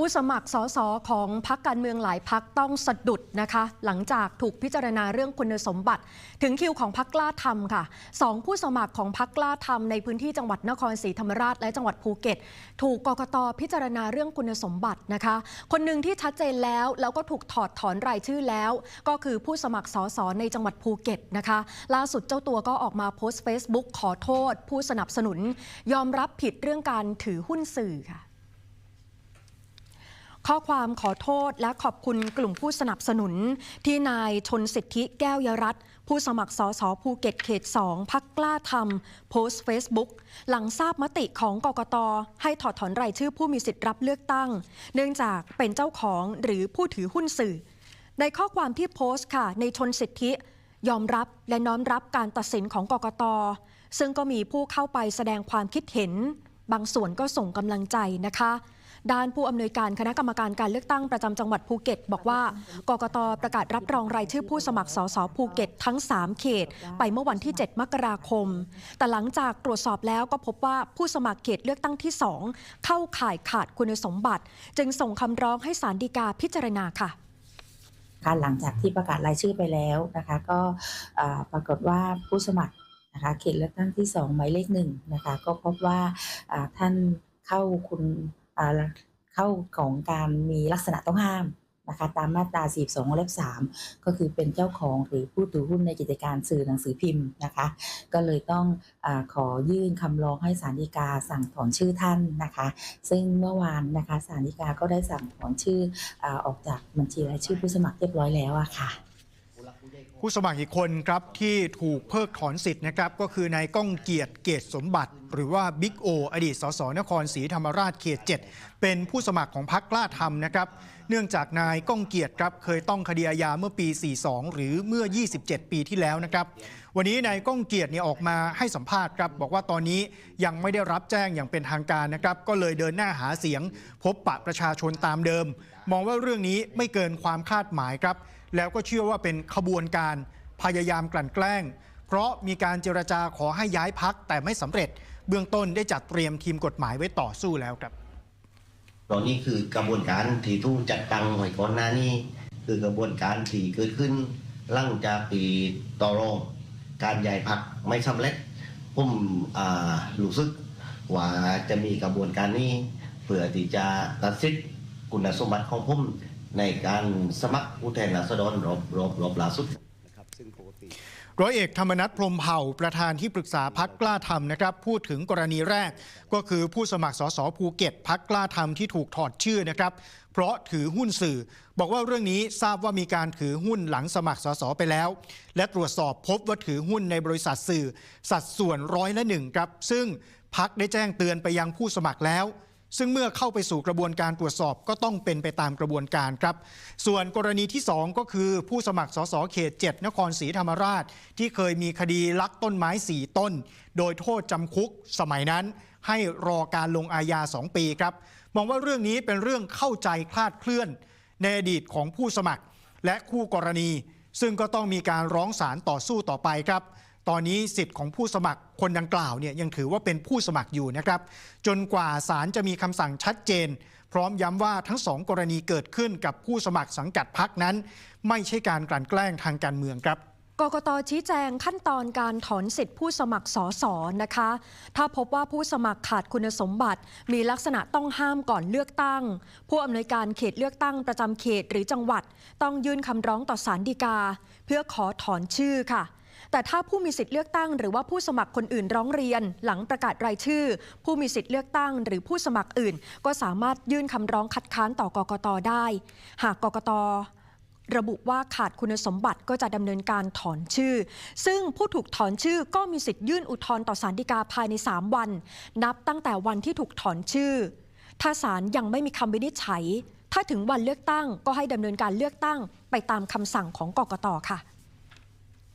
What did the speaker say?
ผู้สมัครสสของพักการเมืองหลายพักต้องสะดุดนะคะ หลังจากถูกพิจารณาเรื่องคุณสมบัติ ถึงคิวของพักกล้าทำค่ะสองผู้สมัครของพักกล้าทำในพื้นที่จังหวัดนครศรีธรรมราชและจังหวัดภูเก็ต ถูกกกตพิจารณาเรื่องคุณสมบัตินะคะ คนหนึ่งที่ชัดเจนแล้วแล้วก็ถูกถอดถอนรายชื่อแล้ว ก็คือผู้สมัครสสในจังหวัดภูเก็ตนะคะ ล่าสุดเจ้าตัวก็ออกมาโพสต์ Facebook ขอโทษ ผู้สนับสนุน ยอมรับผิดเรื่องการถือหุ้นสื่อค่ะ ข้อความขอโทษและขอบคุณกลุ่มผู้สนับสนุน ที่นายชนสิทธิแก้วยรัตผู้สมัครสสภูเก็ตเขต 2 พักกล้าทำโพสต์เฟซบุ๊กหลังทราบมติของกกต ให้ถอดถอนรายชื่อผู้มีสิทธิ์รับเลือกตั้ง เนื่องจากเป็นเจ้าของหรือผู้ถือหุ้นสื่อ ในข้อความที่โพสต์ค่ะ ในชนสิทธิ ยอมรับและน้อมรับการตัดสินของกกต ซึ่งก็มีผู้เข้าไปแสดงความคิดเห็น บางส่วนก็ส่งกำลังใจนะคะ ด้านผู้อำนวยการคณะกรรมการการเลือกตั้งประจำจังหวัดภูเก็ต บอกว่ากกตประกาศรับรองรายชื่อผู้สมัครสสภูเก็ตทั้ง 3 เขต ไปเมื่อวันที่ 7 มกราคม แต่หลังจากตรวจสอบแล้วก็พบว่าผู้สมัครเขตเลือกตั้งที่ 2 เข้าข่ายขาดคุณสมบัติ จึงส่งคำร้องให้ศาลฎีกาพิจารณาค่ะการหลังจากที่ประกาศรายชื่อไปแล้วนะคะ ก็ปรากฏว่าผู้สมัครนะคะเขตเลือกตั้งที่ 2 หมายเลขหนึ่งนะคะ ก็พบว่าท่านเข้าคุณ เข้าของการมีลักษณะต้องห้ามนะคะตามมาตรา 42วงเล็บ 3 ก็คือเป็นเจ้าของหรือผู้ถือหุ้นในกิจการสื่อหนังสือพิมพ์นะคะ ก็เลยต้องอขอยื่นคำร้องให้ศาลฎีกาสั่งถอนชื่อท่านนะคะ ซึ่งเมื่อวานนะคะศาลฎีกาก็ได้สั่งถอนชื่ออออกจากบัญชีรายชื่อผู้สมัครเรียบร้อยแล้วอะค่ะผู้สมัครอีกคนครับที่ถูกเพิกถอนสิทธิ์นะครับก็คือนายก้องเกียรติเกตสมบัติหรือว่าบิ๊กโออดีตสสนครศรีธรรมราชเขต 7 เป็นผู้สมัครของพรรคกล้าทำนะครับ เนื่องจากนายก้องเกียรติครับเคยต้องคดีอาญาเมื่อปี 42 หรือเมื่อ 27 ปีที่แล้วนะครับ วันนี้นายก้องเกียรติเนี่ยออกมาให้สัมภาษณ์ครับบอกว่าตอนนี้ยังไม่ได้รับแจ้งอย่างเป็นทางการนะครับ ก็เลยเดินหน้าหาเสียง พบปะประชาชนตามเดิม มองว่าเรื่องนี้ไม่เกินความคาดหมายครับ แล้วก็เชื่อว่าเป็นขบวนการพยายามกลั่นแกล้ง เพราะมีการเจรจาขอให้ย้ายพักแต่ไม่สำเร็จ เบื้องต้นได้จัดเตรียมทีมกฎหมายไว้ต่อสู้แล้วครับตอนนี้คือกระบวนการที่ถูกจัดตั้งไว้ก่อนหน้านี้ คือกระบวนการที่เกิดขึ้นหลังจากปีต่อรอง การย้ายพักไม่สำเร็จผมรู้สึกว่าจะมีกระบวนการนี้เพื่อที่จะตัดสิทธิ์คุณสมบัติของผมในการสมัครผู้แทนราษฎรรอบรอบรอบล่าสุด ร้อยเอกธรรมนัฐพรมเผ่าประธานที่ปรึกษาพักกล้าทำนะครับ พูดถึงกรณีแรก ก็คือผู้สมัครสสภูเก็ตพักกล้าทำที่ถูกถอดชื่อนะครับ เพราะถือหุ้นสื่อ บอกว่าเรื่องนี้ทราบว่ามีการถือหุ้นหลังสมัครสสไปแล้ว และตรวจสอบพบว่าถือหุ้นในบริษัทสื่อ สัดส่วนร้อยละหนึ่งครับซึ่งพักได้แจ้งเตือนไปยังผู้สมัครแล้ว ซึ่งเมื่อเข้าไปสู่กระบวนการตรวจสอบก็ต้องเป็นไปตามกระบวนการครับ ส่วนกรณีที่ 2 ก็คือผู้สมัครสสเขต 7 นครศรีธรรมราช ที่เคยมีคดีลักต้นไม้ 4 ต้น โดยโทษจำคุกสมัยนั้น ให้รอการลงอาญา 2 ปีครับ มองว่าเรื่องนี้เป็นเรื่องเข้าใจคลาดเคลื่อน ในอดีตของผู้สมัคร และคู่กรณี ซึ่งก็ต้องมีการร้องศาลต่อสู้ต่อไปครับ ตอนนี้สิทธิ์ของผู้สมัครคนดังกล่าวเนี่ยยังถือว่าเป็นผู้สมัครอยู่นะครับ จนกว่าศาลจะมีคำสั่งชัดเจน พร้อมย้ำว่าทั้งสองกรณีเกิดขึ้นกับผู้สมัครสังกัดพักนั้น ไม่ใช่การกลั่นแกล้งทางการเมืองครับกกตชี้แจงขั้นตอนการถอนสิทธิผู้สมัครสอสอนะคะ ถ้าพบว่าผู้สมัครขาดคุณสมบัติ มีลักษณะต้องห้ามก่อนเลือกตั้ง ผู้อำนวยการเขตเลือกตั้งประจำเขตหรือจังหวัด ต้องยื่นคำร้องต่อศาลฎีกา เพื่อขอถอนชื่อค่ะ แต่ถ้าผู้มีสิทธิ์เลือกตั้ง หรือว่าผู้สมัครคนอื่นร้องเรียน หลังประกาศรายชื่อ ผู้มีสิทธิ์เลือกตั้ง หรือผู้สมัครอื่น ก็สามารถยื่นคำร้องคัดค้านต่อกกตได้ หากกกตระบุว่าขาดคุณสมบัติก็จะดำเนินการถอนชื่อ ซึ่งผู้ถูกถอนชื่อก็มีสิทธิ์ยื่นอุทธรณ์ต่อศาลฎีกาภายใน 3 วัน นับตั้งแต่วันที่ถูกถอนชื่อ ถ้าศาลยังไม่มีคำวินิจฉัย ถ้าถึงวันเลือกตั้งก็ให้ดำเนินการเลือกตั้งไปตามคำสั่งของกกตค่ะ